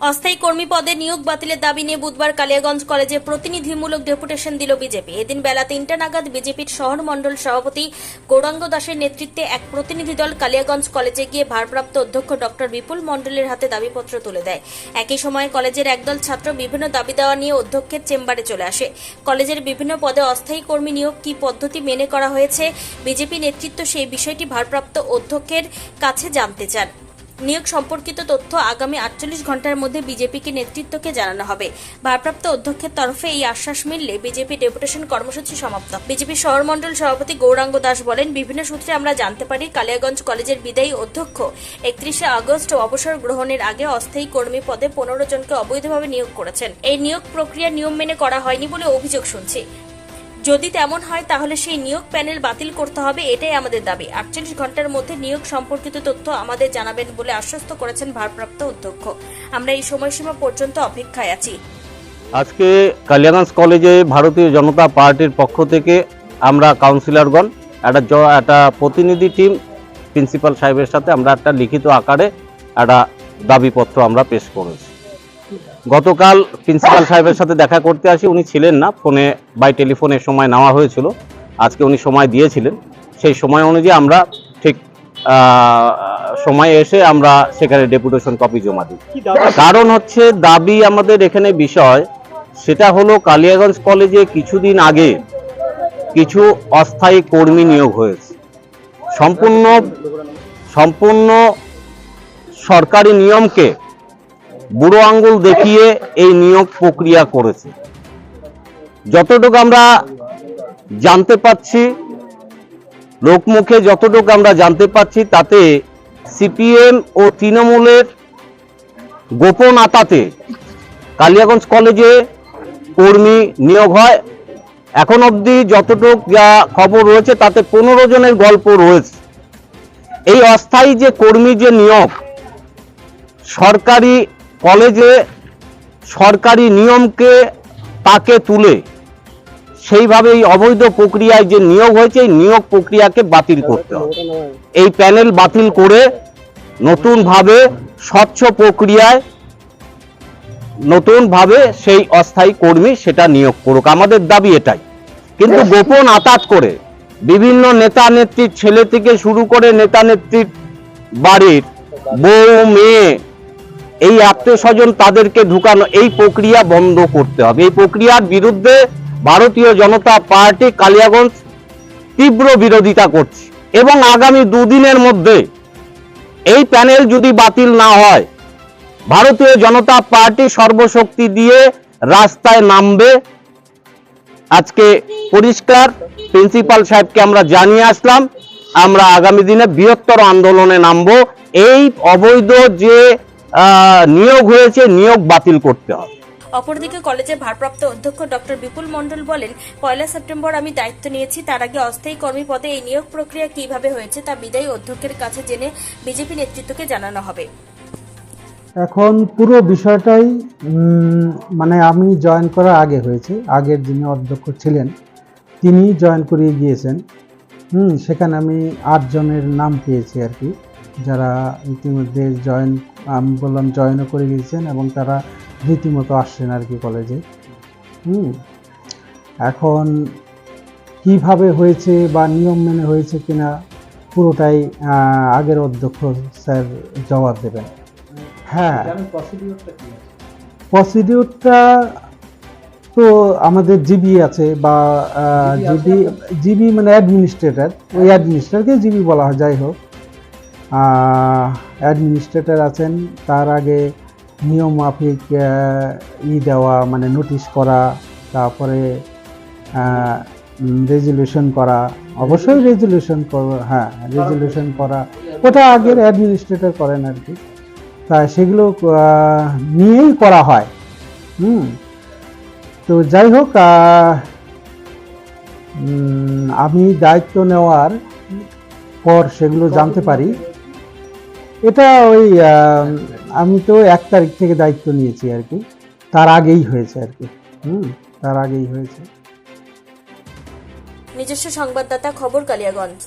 অস্থায়ী কর্মী পদে নিয়োগ বাতিলের দাবি নিয়ে বুধবার কালিয়াগঞ্জ কলেজে প্রতিনিধিমূলক ডেপুটেশন দিল বিজেপি। এদিন বেলা তিনটা নাগাদ বিজেপির শহর মণ্ডল সভাপতি গৌরাঙ্গ দাসের নেতৃত্বে এক প্রতিনিধি দল কালিয়াগঞ্জ কলেজে গিয়ে ভারপ্রাপ্ত অধ্যক্ষ ডক্টর বিপুল মণ্ডলের হাতে দাবিপত্র তুলে দেয়। একই সময়ে কলেজের একদল ছাত্র বিভিন্ন দাবি দেওয়া নিয়ে অধ্যক্ষের চেম্বারে চলে আসে। কলেজের বিভিন্ন পদে অস্থায়ী কর্মী নিয়োগ কি পদ্ধতি মেনে করা হয়েছে, বিজেপি নেতৃত্ব সেই বিষয়টি ভারপ্রাপ্ত অধ্যক্ষের কাছে জানতে চান। নিয়োগ সম্পর্কিত তথ্য আগামী আটচল্লিশ ঘণ্টার মধ্যে বিজেপিকে নেতৃত্বকে জানানো হবে। ভারপ্রাপ্ত অধ্যক্ষের তরফে এই আশ্বাস মিললে বিজেপি ডেপুটেশন কর্মসূচি সমাপ্ত। বিজেপি শহর মণ্ডল সভাপতি গৌরাঙ্গ দাস বলেন, বিভিন্ন সূত্রে আমরা জানতে পারি, কালিয়াগঞ্জ কলেজের বিদায়ী অধ্যক্ষ একত্রিশে আগস্ট অবসর গ্রহণের আগে অস্থায়ী কর্মী পদে পনেরো জনকে অবৈধভাবে নিয়োগ করেছেন। এই নিয়োগ প্রক্রিয়া নিয়ম মেনে করা হয়নি বলে অভিযোগ শুনছি। যদি তেমন হয়, তাহলে সেই নিয়োগ প্যানেল বাতিল করতে হবে, এটাই আমাদের দাবি। আটচল্লিশ ঘণ্টার মধ্যে নিয়োগ সম্পর্কিত তথ্য আমাদের জানাবেন বলে আশ্বস্ত করেছেন ভারপ্রাপ্ত অধ্যক্ষ। আমরা এই সময়সীমা পর্যন্ত অপেক্ষায় আছি। আজকে কালিয়াগঞ্জ কলেজে ভারতীয় জনতা পার্টির পক্ষ থেকে আমরা কাউন্সিলরগণ, একটা জ- একটা প্রতিনিধি টিম, প্রিন্সিপাল সাহেবের সাথে আমরা একটা লিখিত আকারে একটা দাবিপত্র আমরা পেশ করেছি। গতকাল প্রিন্সিপাল সাহেবের সাথে দেখা করতে আসি। উনি ছিলেন না ফোনে বাই টেলিফোনে সময় নেওয়া হয়েছিল। আজকে উনি সময় দিয়েছিলেন। সেই সময় অনুযায়ী আমরা ঠিক সময়ে এসে আমরা সেখানে ডেপুটেশন কপি জমা দিই। কারণ হচ্ছে দাবি আমাদের এখানে বিষয় সেটা হলো কালিয়াগঞ্জ কলেজে কিছুদিন আগে কিছু অস্থায়ী কর্মী নিয়োগ হয়েছে। সম্পূর্ণ সম্পূর্ণ সরকারি নিয়মকে বুড়ো আঙ্গুল দেখিয়ে এই নিয়োগ প্রক্রিয়া করেছে। যতটুকু আমরা জানতে পাচ্ছি লোকমুখে যতটুকু আমরা জানতে পাচ্ছি তাতে সিপিএম ও তৃণমূলের গোপন আতাতে কালিয়াগঞ্জ কলেজে কর্মী নিয়োগ হয়। এখন অবধি যতটুক যা খবর রয়েছে, তাতে পনেরো জনের গল্প রয়েছে। এই অস্থায়ী যে কর্মী যে নিয়োগ, সরকারি কলেজে সরকারি নিয়মকে তাকে তুলে সেইভাবে এই অবৈধ প্রক্রিয়ায় যে নিয়োগ হয়েছে, এই নিয়োগ প্রক্রিয়াকে বাতিল করতে হবে। এই প্যানেল বাতিল করে নতুনভাবে স্বচ্ছ প্রক্রিয়ায় নতুনভাবে সেই অস্থায়ী কর্মী সেটা নিয়োগ করুক। আমাদের দাবি এটাই। কিন্তু গোপন আতাত করে বিভিন্ন নেতা নেত্রীর ছেলে থেকে শুরু করে নেতা নেত্রীর বাড়ির বউ, মেয়ে এই আত্মীয় স্বজন তাদেরকে ঢুকানো, এই প্রক্রিয়া বন্ধ করতে হবে। এই প্রক্রিয়ার বিরুদ্ধে ভারতীয় জনতা পার্টি কালিয়াগঞ্জ তীব্র বিরোধিতা করছে এবং আগামী দুদিনের মধ্যে এই প্যানেল যদি বাতিল না হয়, ভারতীয় জনতা পার্টি সর্বশক্তি দিয়ে রাস্তায় নামবে। আজকে পরিষ্কার, প্রিন্সিপাল সাহেবকে আমরা জানিয়ে আসলাম, আমরা আগামী দিনে বৃহত্তর আন্দোলনে নামবো। এই অবৈধ যে নিয়োগ হয়েছে নিয়োগ বাতিল করতে হবে। অপরদিকে কলেজের ভারপ্রাপ্ত অধ্যক্ষ ডক্টর বিপুল মণ্ডল বলেন পয়লা সেপ্টেম্বর আমি দায়িত্ব নিয়েছি তার আগে অস্থায়ী কর্মী পদে এই নিয়োগ প্রক্রিয়া কীভাবে হয়েছে তা বিদায়ী অধ্যক্ষের কাছে জেনে বিজেপি নেতৃত্বকে জানানো হবে। এখন পুরো বিষয়টাই মানে আমি জয়েন করার আগে হয়েছে। আগের যিনি অধ্যক্ষ ছিলেন তিনি জয়েন করিয়ে গিয়েছেন। হুম সেখানে আমি আটজনের নাম পেয়েছি আর কি। যারা ইতিমধ্যে জয়েন আমি বললাম জয়েনও করে গিয়েছেন এবং তারা রীতিমতো আসছেন আর কি কলেজে হুম। এখন কীভাবে হয়েছে বা নিয়ম মেনে হয়েছে কিনা পুরোটাই আগের অধ্যক্ষ স্যার জবাব দেবেন। হ্যাঁ। প্রসিডিউরটা তো আমাদের জিবি আছে বা জিবি জিবি মানে অ্যাডমিনিস্ট্রেটর ওই অ্যাডমিনিস্ট্রেটরকে জিবি বলা হয় যাই হোক। অ্যাডমিনিস্ট্রেটর আছেন, তার আগে নিয়ম মাফিক ই দেওয়া মানে নোটিশ করা, তারপরে রেজুলেশন করা, অবশ্যই রেজুলেশন হ্যাঁ রেজুলেশন করা, ওটা আগের অ্যাডমিনিস্ট্রেটর করেন আর কি। তা সেগুলো নিয়েই করা হয়। হুম। তো যাই হোক আমি দায়িত্ব নেওয়ার পর সেগুলো জানতে পারি। এটা ওই আমি তো এক তারিখ থেকে দায়িত্ব নিয়েছি আর কি। তার আগেই হয়েছে আর কি। হুম, তার আগেই হয়েছে। নিজস্ব সংবাদদাতা খবর, কালিয়াগঞ্জ।